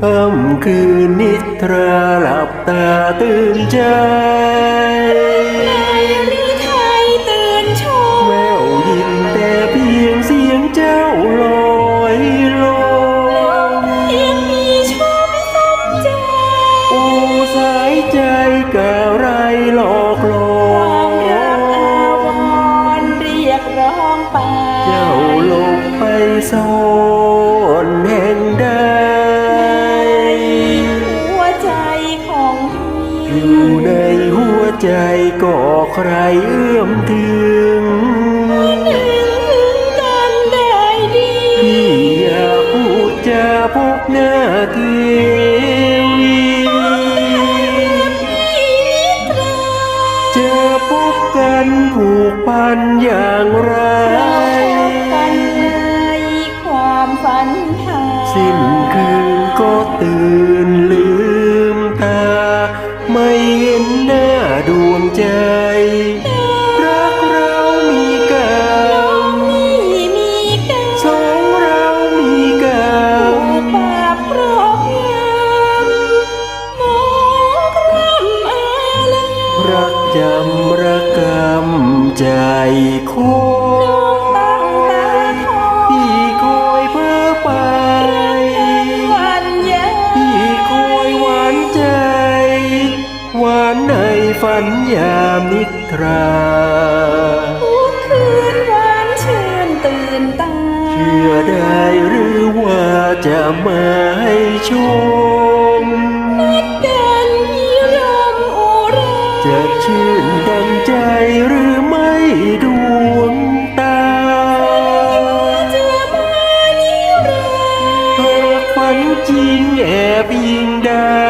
ค่ำคืนนิทราหลับตาตื่นใจในฤทัยตื่นชมวยินแต่เพียงเสียงเจ้าลอยลมเพียงมีชมสมใจโอ้สายใจกะไรหลอกลคว อยู่ในหัวใจก็ใครเอื้อมถึงนึกกันได้ดีพี่อยากพูดจาพบหน้าเทวีจะพบกันผูกพันอย่างไรเราพบกันเลยความฝันหาสิ้นคืนก็ตื่น ไม่เห็นหน้าดวงใจ รักเรามีกรรมพี่มีกันสองเรามีกรรมบาปรอบงำมองคร่ำอาลัยรักจำระกำใจคอ ฝันยามนิทราทุกคืนหวานชื่นตื่นตา เชื่อได้หรือว่าจะมาให้ชมนัดกันที่รมอุราจะชื่นดังใจหรือไม่ดวงตาจะมานิรันดร์หากฝันจริงแอบยิงได้